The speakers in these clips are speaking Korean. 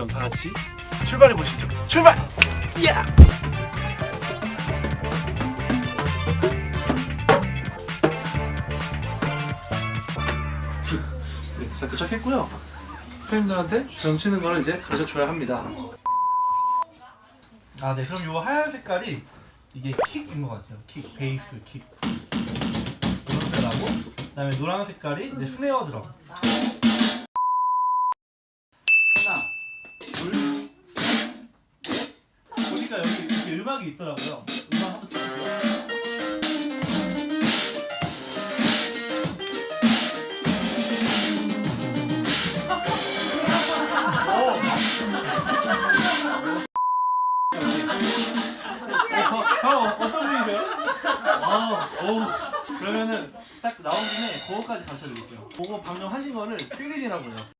그럼 다 같이 출발해 보시죠. 출발! 야! 네, 잘 도착했고요. 선생님들한테 드럼 치는 거를 이제 가르쳐 줘야 합니다. 아, 네. 그럼 요 하얀 색깔이 이게 킥인 것 같아요. 킥, 베이스, 킥. 이런 색깔하고 그 다음에 노란 색깔이 이제 스네어 드럼. 보니까 여기 이렇게 음악이 있더라고요. 음악 한번 들어볼게요. 어? 아, 오. 그러면은 딱 나온 김에 그거까지 가르쳐 드릴게요. 그거 방금 하신 거를 필린이라고 해요.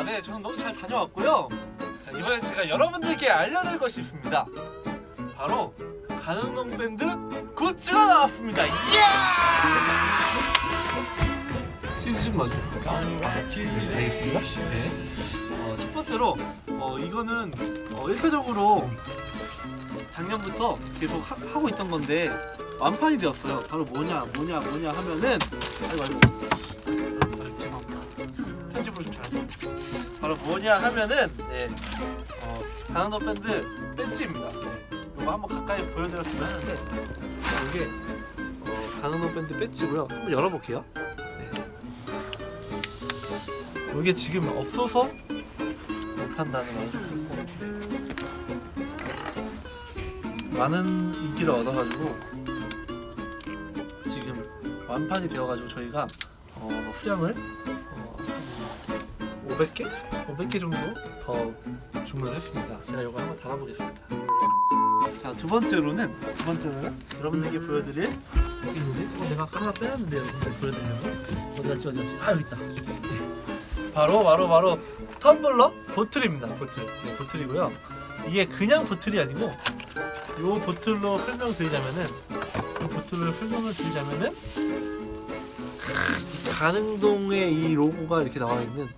아, 네, 저는 너무 잘 다녀왔고요. 자, 이번엔 제가 여러분들께 알려드릴 것이 있습니다. 바로 가능동 밴드 굿즈가 나왔습니다. 이야! 시즈 좀 먼저 되겠습니다. 네. 어, 첫 번째로 어, 이거는 어, 일차적으로 작년부터 계속 하, 하고 있던 건데 완판이 되었어요. 바로 뭐냐, 뭐냐, 뭐냐 하면은 아이고 아이고. 아, 죄송합니다. 편집을 좀 잘해요. 바로 뭐냐 하면은 네, 어, 가난더 밴드 벤츠입니다. 네, 이거 한번 가까이 보여드렸으면 하는데 이게 어, 가난더 밴드 벤츠고요. 한번 열어볼게요. 네. 이게 지금 없어서 못 판다는 말을 좀 했고 많은 인기를 얻어가지고 지금 완판이 되어가지고 저희가 어, 수량을 어, 500개? 500개 정도 더 주문을 했습니다. 제가 이거 한번 달아보겠습니다. 자, 두 번째로는 두 번째로는 여러분들께 보여드릴 게 있는데 어, 내가 하나 빼놨는데 여러분들 보여드리려고 어디 갔지 어디 갔지? 아 여기 있다. 네. 바로 바로 바로 텀블러 보틀입니다. 보틀. 네, 보틀이고요. 이게 그냥 보틀이 아니고 이 보틀로 설명드리자면은 이 보틀을 설명을 드리자면은 이 가능동의 이 로고가 이렇게 나와 있는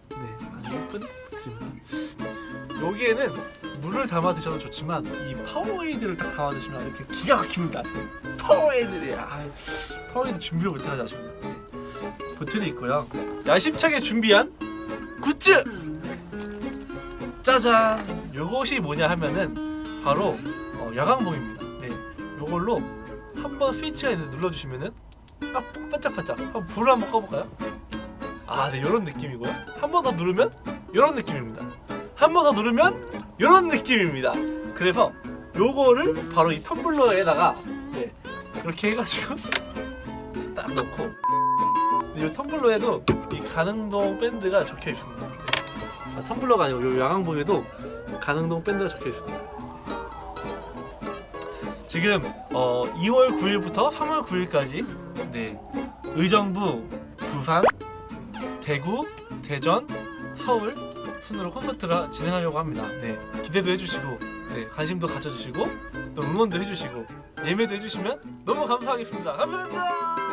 보틀입니다. 여기에는 물을 담아 드셔도 좋지만 이 파워에이드를 딱 담아 드시면 이렇게 기가 막힙니다. 파워에이드를 아 파워에이드 준비를 못해가지고 아쉽네요. 네. 보틀이 있고요. 야심차게 준비한 굿즈 짜잔 요것이 뭐냐 하면은 바로 어, 야광봉입니다. 네, 요걸로 한번 스위치가 있는데 눌러주시면은 딱 반짝반짝. 한번 불을 한번 꺼볼까요? 아, 네, 이런 느낌이고요. 한 번 더 누르면 이런 느낌입니다. 한 번 더 누르면 이런 느낌입니다. 그래서 요거를 바로 이 텀블러에다가 네, 이렇게 해가지고 딱 넣고 이 텀블러에도 이 가능동 밴드가 적혀 있습니다. 아, 텀블러가 아니고 요 야광봉에도 가능동 밴드가 적혀 있습니다. 지금 어, 2월 9일부터 3월 9일까지 네, 의정부, 부산, 대구, 대전, 서울 순으로 콘서트를 진행하려고 합니다. 네, 기대도 해주시고 네, 관심도 가져주시고 또 응원도 해주시고 예매도 해주시면 너무 감사하겠습니다. 감사합니다.